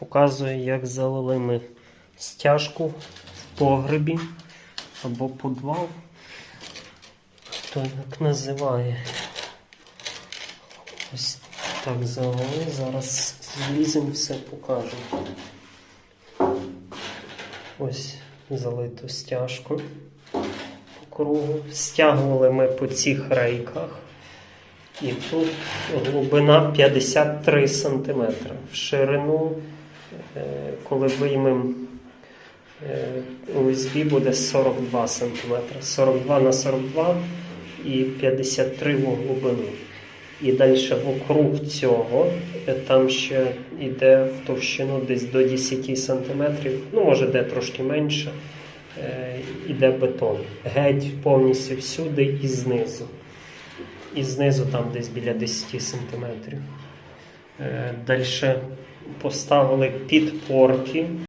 Показую, як залили ми стяжку в погребі або подвал. Хто як називає. Ось так залили. Зараз зліземо все покажемо. Ось залиту стяжку по кругу. Стягували ми по цих рейках. І тут глибина 53 см. В ширину, коли виймемо е, USB, буде 42 см. 42 на 42 і 53 в глибину. І далі вокруг цього, е, там ще йде в товщину десь до 10 см, ну може де трошки менше, е, іде бетон. Геть повністю всюди і знизу. І знизу там десь біля 10 см. Далі поставили підпорки